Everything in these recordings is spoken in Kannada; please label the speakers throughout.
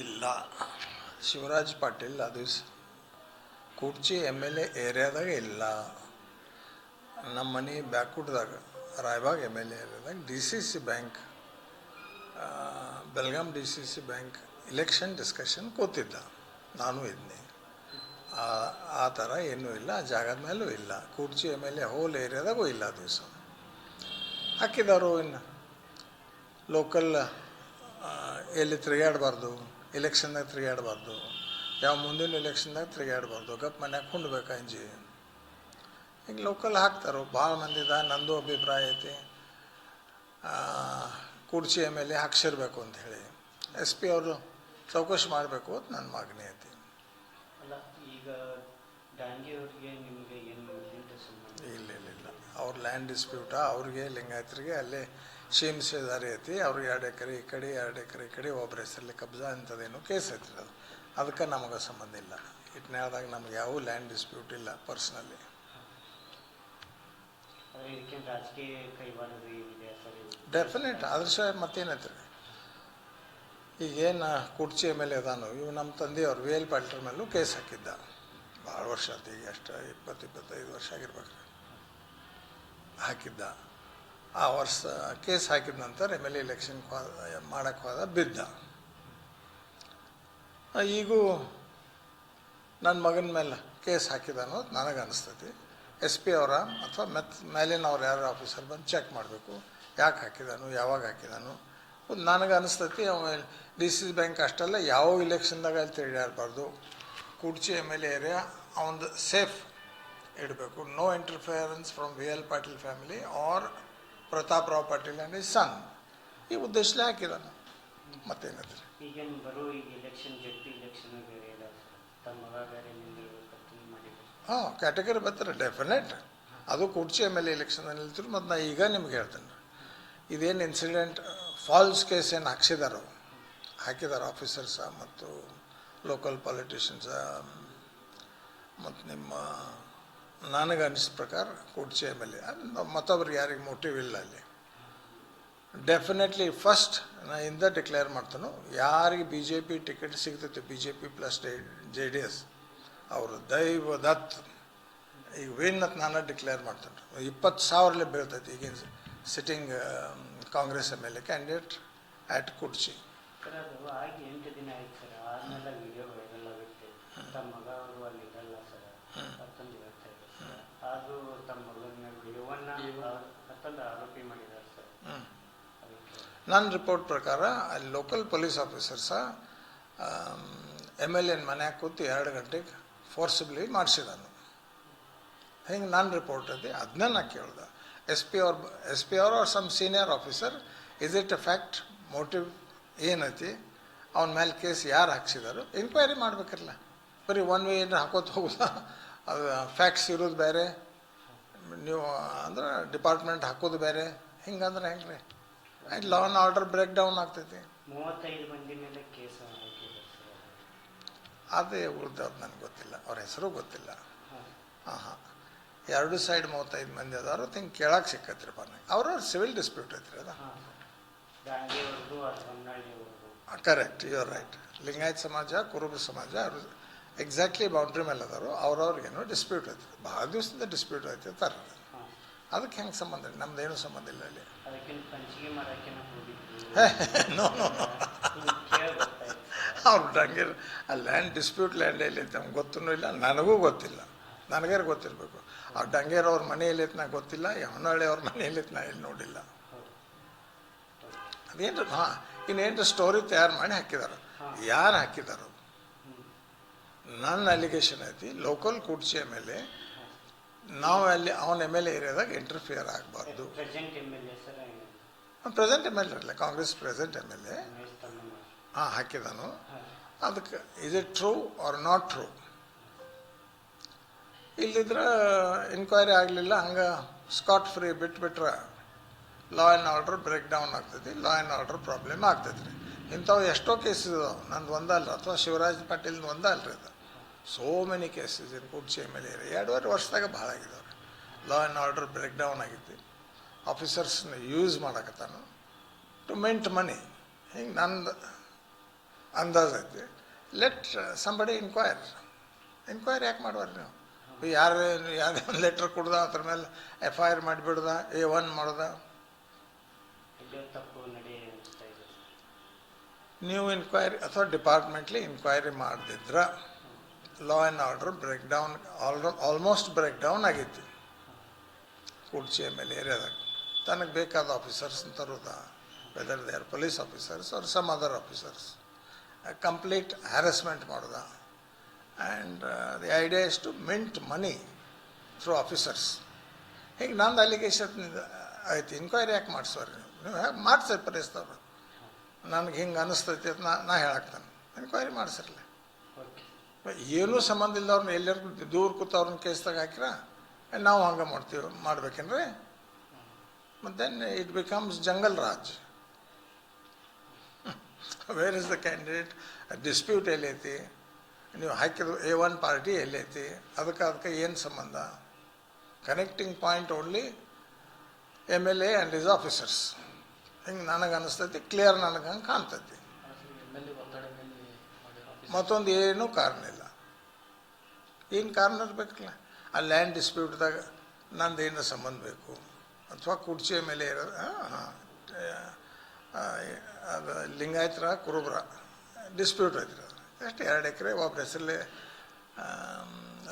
Speaker 1: ಇಲ್ಲ. ಶಿವರಾಜ್ ಪಾಟೀಲ್ ಅದು ಕುರ್ಚಿ ಎಂ ಎಲ್ ಎ ಏರಿಯಾದಾಗ ಇಲ್ಲ. ನಮ್ಮ ಮನೆ ಬ್ಯಾಕ್ವುಡ್ದಾಗ Raibag M L A ಏರಿಯಾದಾಗ D C C bank Belgaum D C C bank election discussion ಕೂತಿದ್ದ. ನಾನು ಇದ್ದೆ ಆ- ಥರ ಏನೂ ಇಲ್ಲ ಆ ಜಾಗದ ಮೇಲೂ ಇಲ್ಲ. Kudchi M L A whole ಏರಿಯಾದಾಗೂ ಇಲ್ಲ ದಿವಸ. ಹಾಕಿದಾರು ಇನ್ನು? ಲೋಕಲ್ ಎಲ್ಲಿ ತಿರುಗಾಡಬಾರ್ದು ಎಲೆಕ್ಷನ್ದಾಗ ತಿರುಗಾಡಬಾರ್ದು ಯಾವ ಮುಂದಿನ ಎಲೆಕ್ಷನ್ದಾಗ ತಿರುಗಾಡಬಾರ್ದು ಗಪ್ ಮನ್ಯಾಗ ಕುಂಡ್ಬೇಕು ಅಂಜಿ. ಈಗ ಲೋಕಲ್ ಹಾಕ್ತಾರೋ. ಭಾಳ ಮಂದಿದ ನಂದು ಅಭಿಪ್ರಾಯ ಐತಿ. ಕುರ್ಚಿ ಎ ಹಾಕ್ಸಿರ್ಬೇಕು ಅಂತ ಹೇಳಿ. ಎಸ್ ಪಿ ಅವರು ಚೌಕಶಿ ಮಾಡಬೇಕು ಅಂತ ನನ್ನ ಮಗನೇ ಐತಿ. ಇಲ್ಲ ಇಲ್ಲ ಇಲ್ಲ. ಅವ್ರ ಲ್ಯಾಂಡ್ ಡಿಸ್ಪ್ಯೂಟ ಅವ್ರಿಗೆ ಲಿಂಗಾಯತರಿಗೆ ಅಲ್ಲೇ ಸೀಮಿಸಿದಾರಿ ಐತಿ ಅವ್ರು ಎರಡು ಎಕರೆ ಈ ಕಡೆ ಎರಡು ಎಕರೆ ಈ ಕಡೆ ಒಬ್ಬರ ಹೆಸರಲ್ಲಿ ಕಬ್ಜಾ ಅಂಥದ್ದೇನು ಕೇಸ್ ಐತಿ ಅದು. ಅದಕ್ಕೆ ನಮಗೆ ಸಂಬಂಧ ಇಲ್ಲ. ಇಟ್ನ್ಯಾಳ್ದಾಗ ನಮ್ಗೆ ಯಾವ ಲ್ಯಾಂಡ್ ಡಿಸ್ಪ್ಯೂಟ್ ಇಲ್ಲ ಪರ್ಸ್ನಲಿ? ಡೆಫಿನೆಟ್ ಅದ್ರ ಸಹ ಮತ್ತೇನೈತೆ? ಈಗೇನು ಕುರ್ಚಿ ಎಂ ಎಲ್ ಎ ಅದಾನು ಇವು ನಮ್ಮ ತಂದೆಯವ್ರು ವಿ ಎಲ್ ಪಾಲ್ಟರ್ ಮೇಲೂ ಕೇಸ್ ಹಾಕಿದ್ದ. ಭಾಳ ವರ್ಷ ಆಯ್ತು ಈಗ ಎಷ್ಟು ಇಪ್ಪತ್ತು ಇಪ್ಪತ್ತೈದು ವರ್ಷ ಆಗಿರ್ಬೇಕು. ಹಾಕಿದ್ದ. ಆ ವರ್ಷ ಕೇಸ್ ಹಾಕಿದ ನಂತರ ಎಂ ಎಲ್ ಎ ಎಲೆಕ್ಷನ್ ಮಾಡೋಕ್ಕೆ ಹೋದ ಬಿದ್ದ. ಈಗೂ ನನ್ನ ಮಗನ ಮೇಲೆ ಕೇಸ್ ಹಾಕಿದ ಅನ್ನೋದು ನನಗೆ ಅನಿಸ್ತೈತಿ. ಎಸ್ ಪಿ ಅವರ ಅಥವಾ ಮೆತ್ ಮೇಲಿನವ್ರು ಯಾರು ಆಫೀಸರ್ ಬಂದು ಚೆಕ್ ಮಾಡಬೇಕು. ಯಾಕೆ ಹಾಕಿದಾನು, ಯಾವಾಗ ಹಾಕಿದಾನು. ನನಗೆ ಅನಿಸ್ತೈತಿ, ಅವ ಡಿ ಸಿ ಬ್ಯಾಂಕ್ ಅಷ್ಟಲ್ಲ ಯಾವ ಇಲೆಕ್ಷನ್ದಾಗ ಅಲ್ಲಿ ತಿರುಗಾಡಬಾರ್ದು Kudchi M L A area ಅವನದು ಸೇಫ್ ಇಡಬೇಕು. No interference from V L Patil family R Pratap Rao Patil and ಈ ಸನ್ ಈ ಉದ್ದೇಶಲೇ ಹಾಕಿಲ್ಲ
Speaker 2: ನಾನು ಬೇರೆ
Speaker 1: ಹಾಂ ಕ್ಯಾಟಗರಿ ಬರ್ತಾರೆ ಡೆಫಿನೆಟ್ ಅದು ಕುರ್ಚಿ ಎಂ ಎಲ್ ಎ ಎಲೆಕ್ಷನಲ್ಲಿ ನಿಲ್ತಿರು ಮತ್ತು ನಾ ಈಗ ನಿಮ್ಗೆ ಹೇಳ್ತೇನೆ. ಇದೇನು ಇನ್ಸಿಡೆಂಟ್ ಫಾಲ್ಸ್ ಕೇಸ್ ಏನು ಹಾಕ್ಸಿದಾರೋ? ಹಾಕಿದಾರೆ ಆಫೀಸರ್ಸ ಮತ್ತು ಲೋಕಲ್ ಪಾಲಿಟಿಷನ್ಸ ಮತ್ತು ನಿಮ್ಮ ನನಗೆ ಅನಿಸಿದ ಪ್ರಕಾರ ಕುಡ್ಚಿ ಎ ಮತ್ತೊಬ್ರಿಗೆ ಯಾರಿಗೆ ಮೋಟಿವ್ ಇಲ್ಲ ಅಲ್ಲಿ. ಡೆಫಿನೆಟ್ಲಿ ಫಸ್ಟ್ ನಾ ಇಂದ ಡಿಕ್ಲೇರ್ ಮಾಡ್ತಾನು, ಯಾರಿಗೆ ಬಿ ಜೆ ಪಿ ಟಿಕೆಟ್ ಸಿಗ್ತೈತೆ B J P plus J D S ಅವರು ದೈವ ದತ್. ಈಗ ವಿನ್ ಅಂತ ನಾನು ಡಿಕ್ಲೇರ್ ಮಾಡ್ತಾನೆ. ಇಪ್ಪತ್ತು ಸಾವಿರಲೇ ಬೀಳ್ತೈತಿ ಈಗಿನ sitting Congress M L A candidate at Kudchi
Speaker 2: sir ಅದು ಆಗಿ ಎಂಟು ದಿನ ಆಯ್ತು ಸರ್ ಆದ್ಮೇಲೆ ವಿಡಿಯೋ ವೈರಲ್ ಆಗುತ್ತೆ ತಮ್ಮ ಮಗ ಅವರು ಅಲ್ಲಿ ಇರಲ್ಲ ಸರ್ ಮತ್ತೊಂದು ಹೇಳ್ತಾ ಇದ್ದಾರೆ ಸರ್ ಅದು ತಮ್ಮ ಮಗನ ವಿಡಿಯೋವನ್ನ ಮತ್ತೊಂದು ಆರೋಪಿ ಮಾಡಿದ್ದಾರೆ ಸರ್ ಅದಕ್ಕೆ
Speaker 1: ನನ್ನ ರಿಪೋರ್ಟ್ ಪ್ರಕಾರ ಅಲ್ಲಿ local police officers M L N ಮನ್ಯಾಗ ಕೂತು ಎರಡು ಗಂಟೆಗೆ ಫೋರ್ಸಿಬ್ಲಿ ಮಾಡಿಸಿದಾನು. ಹಿಂಗೆ ನನ್ನ ರಿಪೋರ್ಟ್ ಐತಿ ಅದನ್ನ ನಾ ಕೇಳ್ದೆ. ಎಸ್ ಪಿ ಅವ್ರ ಎಸ್ ಪಿ ಅವ್ರ some senior officer is it a fact motive ಏನೈತಿ? ಅವನ ಮೇಲೆ ಕೇಸ್ ಯಾರು ಹಾಕ್ಸಿದಾರೋ? ಇನ್ಕ್ವೈರಿ ಮಾಡಬೇಕಿರಲ್ಲ ಬರೀ ಒನ್ ವೇ ಏನು ಹಾಕೋತ ಹೋಗುದ? ಅದು ಫ್ಯಾಕ್ಟ್ಸ್ ಇರೋದು ಬೇರೆ. ನೀವು ಅಂದ್ರೆ ಡಿಪಾರ್ಟ್ಮೆಂಟ್ ಹಾಕೋದು ಬೇರೆ. ಹಿಂಗಂದ್ರೆ ಹೆಂಗೆ ರೀ and law and order break down ಆಗ್ತೈತಿ ಅದೇ ಉಳ್ದವ್ರು ನನಗೆ ಗೊತ್ತಿಲ್ಲ. ಅವ್ರ ಹೆಸರು ಗೊತ್ತಿಲ್ಲ.
Speaker 2: ಹಾಂ.
Speaker 1: ಹಾಂ ಎರಡು ಸೈಡ್ ಮೂವತ್ತೈದು ಮಂದಿ ಅದಾರು. ತಿಂಗೆ ಕೇಳಕ್ಕೆ ಸಿಕ್ಕತ್ರಿ ಬನ್ನಿ. ಅವ್ರವ್ರ ಸಿವಿಲ್ ಡಿಸ್ಪ್ಯೂಟ್ ಐತ್ರಿ ಅದು. Correct you are right Lingayat ಸಮಾಜ ಕುರುಬ ಸಮಾಜ ಅವರು ಎಕ್ಸಾಕ್ಟ್ಲಿ ಬೌಂಡ್ರಿ ಮೇಲೆ ಅದಾರು. ಅವ್ರವ್ರಿಗೇನೋ ಡಿಸ್ಪ್ಯೂಟ್ ಐತಿ ಭಾಳ ದಿವಸದಿಂದ ಡಿಸ್ಪ್ಯೂಟ್ ಐತಿ ತರ ಅದಕ್ಕೆ ಹೆಂಗೆ ಸಂಬಂಧ ಇಲ್ಲ. ನಮ್ದೇನು ಸಂಬಂಧ ಇಲ್ಲ ಅಲ್ಲಿ. ನೋ ನೋ
Speaker 2: ಕೇಳಿ
Speaker 1: ಅವ್ರು ಡಂಗಿರ್ ಆ ಲ್ಯಾಂಡ್ ಡಿಸ್ಪ್ಯೂಟ್ ಲ್ಯಾಂಡ್ ಎಲ್ಲಿ ಐತೆ ನಮ್ಗೆ ಗೊತ್ತೂ ಇಲ್ಲ. ನನಗೂ ಗೊತ್ತಿಲ್ಲ. ನನಗೇರು ಗೊತ್ತಿರಬೇಕು. ಆ ಡಂಗೇರ್ ಅವ್ರ ಮನೆ ಎಲ್ಲೈತೆ ನಾ ಗೊತ್ತಿಲ್ಲ. ಯಮನಹಳ್ಳಿ ಅವ್ರ ಮನೆ ಎಲ್ಲೈತೆ ನಾ ಇಲ್ಲಿ ನೋಡಿಲ್ಲ. ಅದೇನು ಹಾಂ ಇನ್ನೇನು ಸ್ಟೋರಿ ತಯಾರು ಮಾಡಿ ಹಾಕಿದಾರೆ. ಯಾರು ಹಾಕಿದಾರೋ? ನನ್ನ ಅಲಿಗೇಷನ್ ಐತಿ ಲೋಕಲ್ ಕುರ್ಚಿ ಎ ನಾವು ಅಲ್ಲಿ ಅವನ ಎಂ ಎಲ್ ಎ ಏರಿಯಾದಾಗ ಇಂಟರ್ಫಿಯರ್ ಆಗಬಾರ್ದು.
Speaker 2: Present M L A
Speaker 1: M L ಇರಲ್ಲ Congress present M L A ಹಾಂ ಹಾಕಿದಾನು. ಅದಕ್ಕೆ is it true or not true ಇಲ್ಲಿದ್ರೆ ಇನ್ಕ್ವೈರಿ ಆಗಲಿಲ್ಲ ಹಂಗೆ ಸ್ಕಾಟ್ ಫ್ರೀ ಬಿಟ್ಬಿಟ್ರೆ law and order break down ಆಗ್ತೈತಿ ಲಾ ಆ್ಯಂಡ್ ಆರ್ಡರ್ ಪ್ರಾಬ್ಲಮ್ ಆಗ್ತೈತಿ ರೀ ಇಂಥವು ಎಷ್ಟೋ ಕೇಸ್ ಇದಾವೆ ನಂದು ಒಂದಲ್ಲ ಅಥವಾ ಶಿವರಾಜ್ ಪಾಟೀಲ್ದು ಒಂದಲ್ಲ ರೀ ಅದು. ಸೋ ಮೆನಿ ಕೇಸಸ್ ಇನ್ ಕುರ್ಚಿ ಎಂ ಎಲ್ ಎ ಎರಡೂವರೆ ವರ್ಷದಾಗ ಭಾಳ ಆಗಿದಾವೆ law and order break down ಆಗೈತಿ ಆಫೀಸರ್ಸ್ನ ಯೂಸ್ ಮಾಡಕತ್ತಾನು. ಟು ಮೆಂಟ್ ಮನಿ ಹಿಂಗೆ ನಂದು ಅಂದಾಜು ಐತಿ. ಲೆಟ್ ಸಂಬಡಿ ಇನ್ಕ್ವೈರ್ ಇನ್ಕ್ವೈರಿ ಯಾಕೆ ಮಾಡುವ್ರಿ ನೀವು? ಯಾರು ಯಾವುದೇ ಒಂದು ಲೆಟ್ರ್ ಕೊಡ್ದ ಅದ್ರ ಮೇಲೆ ಎಫ್ ಐ ಆರ್ ಮಾಡಿಬಿಡ್ದ ಎ ಒನ್ ಮಾಡ್ದ. ನೀವು ಇನ್ಕ್ವೈರಿ ಅಥವಾ ಡಿಪಾರ್ಟ್ಮೆಂಟ್ಲಿ inquiry ಮಾಡದಿದ್ರ. Law and order break down all almost break down ಆಗಿತ್ತು ಕುಡ್ಚಿ ಮೇಲೆ ಏರಿಯಾದಾಗ ತನಗೆ ಬೇಕಾದ officers ತರೋದ. Whether they are police officers or some other officers complete harassment ಮಾಡೋದ. And the idea is to mint money through officers ಹೀಗೆ ನಂದು ಅಲಿಗೇಷನ್ ಆಯ್ತು ಇನ್ಕ್ವೈರಿ ಯಾಕೆ ಮಾಡಿಸೋರಿ? ನೀವು ಹೇಗೆ ಮಾಡ್ಸರಿ ಪರಿಸ್ತವ್ರು ನನಗೆ ಹಿಂಗೆ ಅನ್ನಿಸ್ತೈತಿ ಅಂತ ನಾ ನಾ ಹೇಳಾಕ್ತಾನೆ. ಇನ್ಕ್ವೈರಿ ಮಾಡಿಸಿರ್ಲಿ. ಏನೂ ಸಂಬಂಧ ಇಲ್ಲದವ್ರನ್ನ ಎಲ್ಲರಿಗೂ ದೂರ ಕೂತವ್ರನ್ನ ಕೇಸ್ದಾಗ ಹಾಕಿರ ನಾವು ಹಂಗೆ ಮಾಡ್ತೀವಿ, ಮಾಡ್ಬೇಕೇನ್ರಿ? ಮತ್ತು then it becomes jungle raj where is the candidate dispute ಎಲ್ಲೈತಿ. ನೀವು ಹಾಕಿದ ಎ ಒನ್ ಪಾರ್ಟಿ ಎಲ್ಲೈತಿ. ಅದಕ್ಕೆ ಅದಕ್ಕೆ ಏನು ಸಂಬಂಧ? Connecting point only M L A and is officers ಹಿಂಗೆ ನನಗೆ ಅನಿಸ್ತೈತಿ ಕ್ಲಿಯರ್ ನನಗೆ ಹಂಗೆ ಕಾಣ್ತೈತಿ. ಮತ್ತೊಂದು ಏನೂ ಕಾರಣ ಇಲ್ಲ. ಏನು ಕಾರಣ ಇರಬೇಕಲ್ಲ? ಆ ಲ್ಯಾಂಡ್ ಡಿಸ್ಪ್ಯೂಟ್ದಾಗ ನಂದು ಏನು ಸಂಬಂಧ ಬೇಕು. ಅಥವಾ ಕುರ್ಚಿಯ ಮೇಲೆ ಇರೋದು ಹಾಂ ಅದು ಲಿಂಗಾಯತರ, ಕುರುಬ್ರ ಡಿಸ್ಪ್ಯೂಟ್ ಐತ್ರಿ ಅದು ಎಷ್ಟು ಎರಡು ಎಕರೆ ಒಬ್ಬರ ಹೆಸರಲ್ಲಿ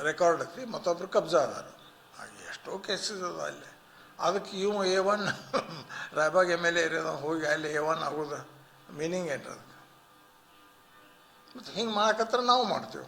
Speaker 1: ರೆಕಾರ್ಡ್ ಐತಿ ಮತ್ತೊಬ್ರು ಕಬ್ಜಾ ಅದಾರು. ಹಾಗೆ ಎಷ್ಟೋ ಕೇಸಸ್ ಅದ ಅಲ್ಲಿ. ಅದಕ್ಕೆ ಇವು A one Raibag M L A ಇರೋದು, ಹೋಗಿ ಅಲ್ಲಿ ಎ ಒನ್ ಆಗೋದು ಮೀನಿಂಗ್ ಏನು ಅದಕ್ಕೆ ಮತ್ತು ಹಿಂಗೆ ಮಾಡಕತ್ರ ನಾವು ಮಾಡ್ತೀವಿ.